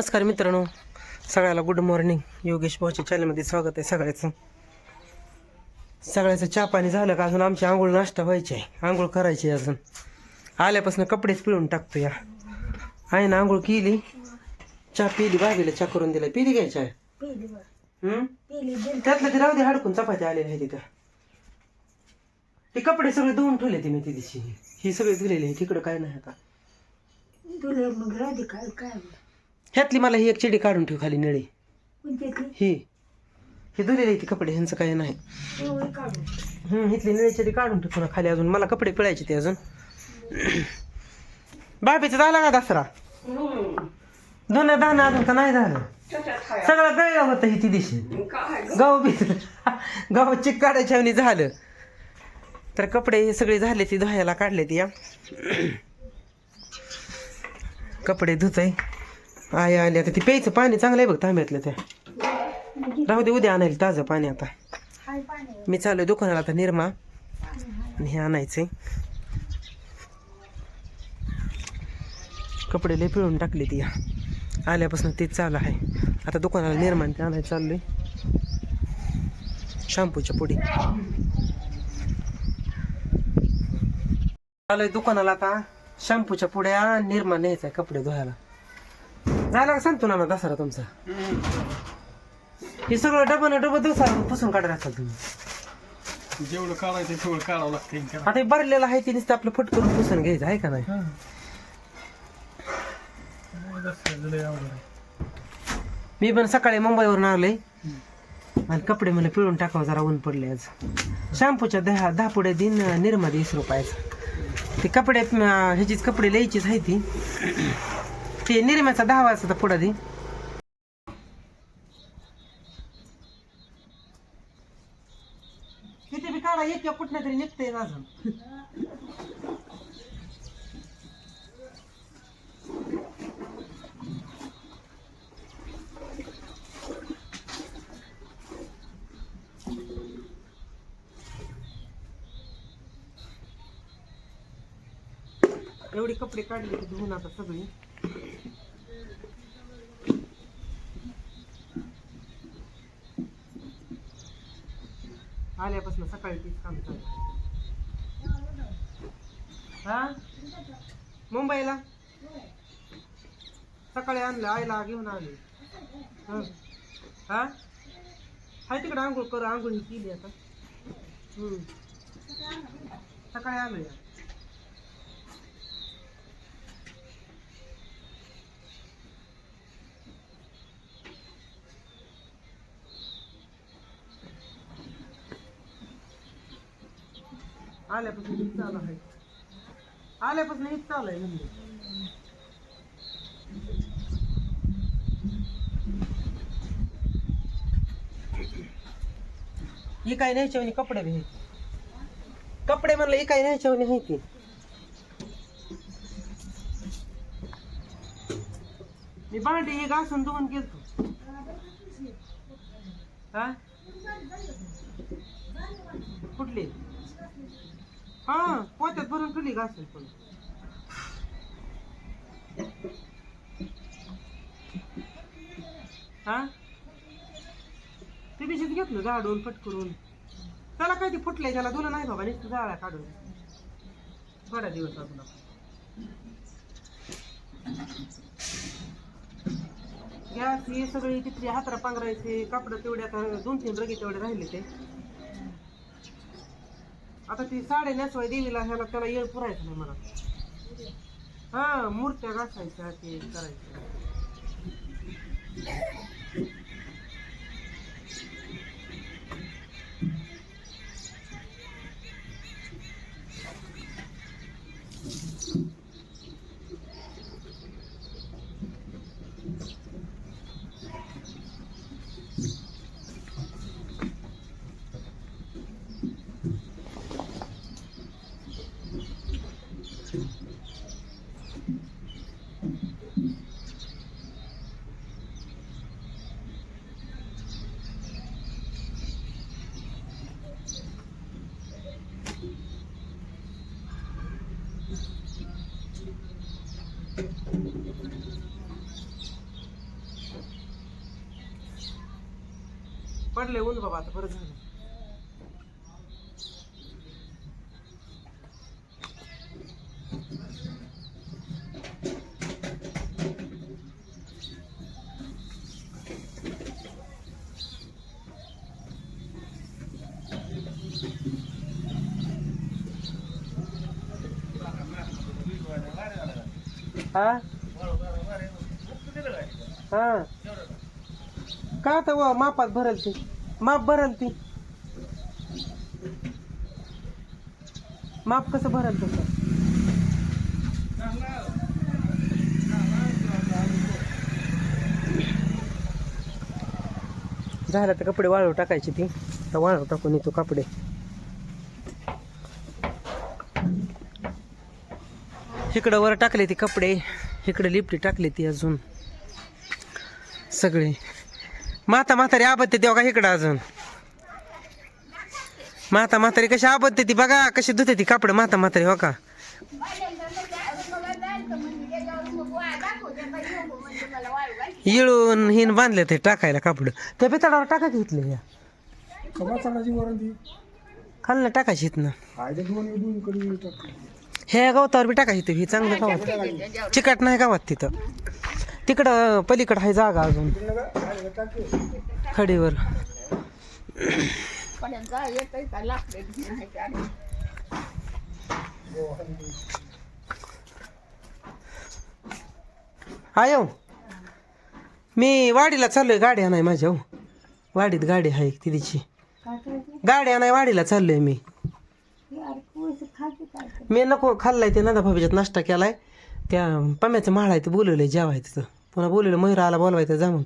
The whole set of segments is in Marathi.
नमस्कार मित्रांनो. सगळ्याला गुड मॉर्निंग योगेश भाऊच्या चॅनलमध्ये स्वागत आहे सगळ्याचं. सगळ्याचं चहा पाणी झालं का अजून आमची आंघोळ नाश्ता व्हायची आहे. आंघोळ करायची आहे अजून. आल्यापासून कपडेच पिळून टाकतो या आहे ना आंघोळ केली. चहा पिली भाभीला चहा करून दिला. पिली काय चहा? त्यातलं ते राहू दे हाडकून चपाती आलेली आहे तिथं ते कपडे सगळे धुवून ठेवले ते मी ती दिवशी. ही सगळी धुलेली आहे तिकडं काय नाही आता. मग राहते काय काय ह्यातली मला ही एक चिडी काढून ठेव खाली निळी. ही. ही धुलेली ती कपडे ह्यांचं काही नाही. हम्म इथली निळी चिडी काढून ठेव पुन्हा खाली अजून. मला कपडे पिळायचे ते अजून. बाबीचा झाला का दसरा? दोन दाना अजून का नाही झालं? सगळं गळलं होतं ही ती दिशी. गहू बी गहू चिक काढायच्या झालं. तर कपडे हे सगळे झाले ती धुवायला काढले ती या कपडे धुतय. आई आली आता ते प्यायचं पाणी चांगलं आहे बघ तांब्यातलं त्या राहू दे उद्या आणायला ताजं पाणी आता. मी चालू दुकानाला आता निर्मा. आणि हे आणायचे कपडे लय पिळून टाकले ती. आल्यापासून तेच चालू आहे. आता दुकानाला निर्माण ते आणायला चाललोय. शॅम्पूच्या पुढे. चालूय दुकानाला आता. शॅम्पूच्या पुड्या निर्माण न्यायचा आहे कपडे धुवायला. झाला का सांगतो ना ना दसरा तुमचा. हे सगळं डबा डबा दिवसा पुसून काढायला असाल तुम्ही. जेवढं काढायचं तेवढं काढावं लागतं आता हे भरलेलं आहे ते नुसतं आपलं फट करून पुसून घ्यायचं आहे का नाही? मी पण सकाळी मुंबईवरून आलोय. आणि कपडे मला पिळून टाकावं जरा ऊन पडले आज. शॅम्पूच्या दहा दहा पुढे दिन निर्मा वीस रुपयाचा. ते कपडे ह्याचीच कपडे लिहायचीच आहे ती. ते निर्म्याचा दहा वाजता पुढा दे किती बी काढा एक कुठल्या तरी निघते अजून. एवढी कपडे काढले की धुवून आता सगळी. आल्यापासून सकाळी तीच काम चालू हा? मुंबईला? सकाळी आणलं आईला घेऊन आले. हं. हा? हाय तिकडे आंघोळ करू आंघोळ केली आता. सकाळी आलो या आल्यापासून हीच चालू आहे. आल्यापासून हीच चालू आहे म्हणजे. ही काय न्यायच्या कपडे बी कपडे म्हणलं ही काय न्यायच्या आहे की. मी भांडी हे घासून धुवून गेलतो हा? कुठली? हा पोत्यात भरून ठेवली घासेल पण. हा? ते दिवशीच घेतलं झाडून फटकरून त्याला काय ते फुटलंय त्याला तुला नाही बाबा नुसतं जाळ्या काढून. थोड्या दिवस अजून गॅस हे सगळी तिथली हातरा पांघरायचे कपडं तेवढ्या आता दोन तीन रगे तेवढे राहिले ते. आता ती साडे नेसवाय देवीला ह्याला त्याला येळ पुरायचं नाही मला हा मूर्त्या घासायच्या ते करायचं. पडले ऊन बाबा आता बरं झालं. हा? हा? का आता व मापात भरल ती? माप भरल ती. माप कसं भरल तुमचं? झालं तर कपडे वाळू टाकायची ती. तर वाळू टाकून येतो कपडे. इकडं वर टाकले ती कपडे इकडे लिपटी टाकली ती अजून. सगळे. माता म्हातारी आबदते तेव्हा का इकडं अजून? माता म्हातारी कशी आबदते ती? बघा कशी धुते ती कापड माता म्हातारी हो का? इळून हिन बांधले ते टाकायला कापड. त्या पितळावर टाका घेतले या. खाल्लं टाकायची टाक. हे गवतावर बी टाकायची हे चांगलं गावात. चिकट नाही गावात तिथं. तिकडं पलीकडं आहे जागा अजून. खडीवर. आयो मी वाडीला चाललोय गाडी आणाय माझ्या हो. वाडीत गाडी आहे तिची गाडी आणाय वाडीला चाललोय मी. मी नको खाल्लाय ते नदा भाभीच्यात नाश्ता केलाय. त्या पम्याचं माळ आहे ते बोलवलंय जेवाय तिथं पुन्हा बोलवलं मयुरा आला बोलवायचं जा मग.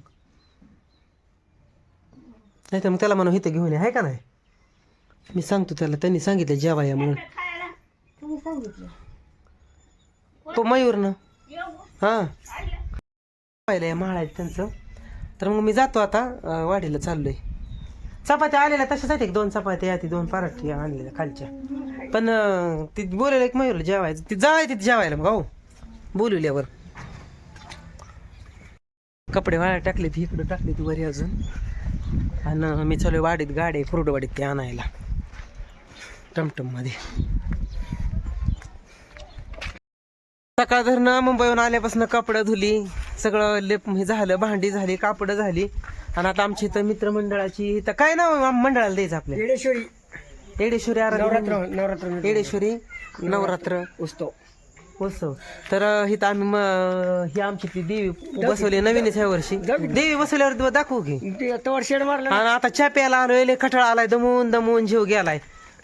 नाही तर मग त्याला म्हणून इथं घेऊन आहे का नाही? मी सांगतो त्याला त्यांनी सांगितलं जेवाय या म्हणून. तुम्ही सांगितलं तो मयूर ना? हां. पाहिलं या माळ आहेत त्यांचं. तर मग मी जातो आता अं, वाडीला चाललोय. चपात्या आलेल्या तशाच आहेत एक दोन चपात्या या ती दोन पराठी आणलेल्या खालच्या. पण अं, ती बोलवलं एक मयूरला जेवायचं ती जावाय तिथे जेवायला मग हो. बोलवल्यावर कपडे वाळा टाकले ती इकडं टाकली ती वरी अजून. आणि मी चालू वाडीत गाडी कुरडवाडीत ते आणायला. टमटममध्ये सकाळ धरणं मुंबईहून आल्यापासून कपडं धुली. सगळं लेप हे झालं भांडी झाली कापडं झाली. आणि आता आमची इथं मित्रमंडळाची इथं काय नाव मंडळाला द्यायचं आपल्या येडेश्वरी. येडेश्वरी नवरात्र येडेश्वरी नवरात्र. उत्सव. उत्सव. तर इथं आम्ही म- ही आमची ती देवी बसवली नवीनच ह्या वर्षी. देवी बसवल्यावर दाखवू की? तवर शेड मारला आणि आता च्या प्यायला लय कठाळा आलाय दमून दमून जीव गेलाय.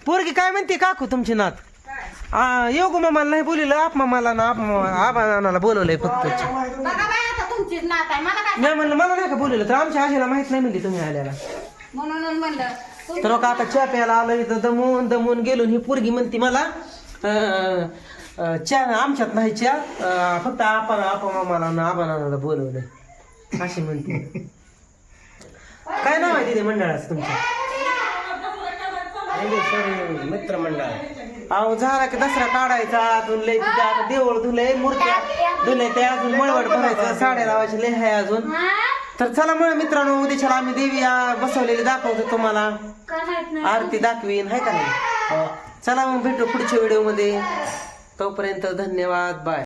पोरगी काय म्हणते काकू तुमची नात? आ, योगू मामाला नाही बोलवलं आप मामाला ना आप आबा नानाला बोलवलंय फक्त. तुमचीच नात आहे. मला काय मी म्हणलं मला नाही का बोलवलं तर आमच्या आजीला माहीत नाही म्हणली तुम्ही आल्याला. म्हणून म्हणलं. तर मग आता च्या प्यायला आलो इथं दमून दमून गेलो. आणि ही पोरगी म्हणते मला अं, च्या आमच्यात नाही च्या. अं, फक्त आपण आपा मामाला ना आबा नानाला बोलवलंय. अशी म्हणते. काय नाव आहे तिथे मंडळाचं तुमचं? मित्र मंडळ. अहो झाला की दसरा काढायचा धुलय तिथे आता देऊळ धुलय मूर्त्या धुलय ते अजून मळवट भरायचं साड्या लावायचे लय आहे अजून. तर चला मग मित्रांनो उद्याच्याला आम्ही देवी आ, बसवलेली दाखवतो तुम्हाला. काय माहीत नाही. आरती दाखवीन हाय का नाही? चला मग भेटू पुढच्या व्हिडिओमध्ये तोपर्यंत धन्यवाद बाय.